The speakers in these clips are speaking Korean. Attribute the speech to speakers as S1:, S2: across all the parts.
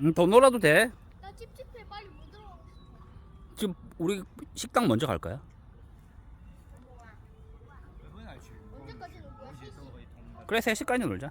S1: 음, 더 놀아도 돼.
S2: 나 찝찝해 빨리 못 들어가고 싶어.
S1: 지금 우리 식당 먼저 갈까요?
S2: 언제까지 놀 거야?
S1: 그래 3시까지 놀자.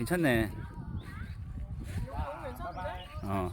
S1: 괜찮네. 어.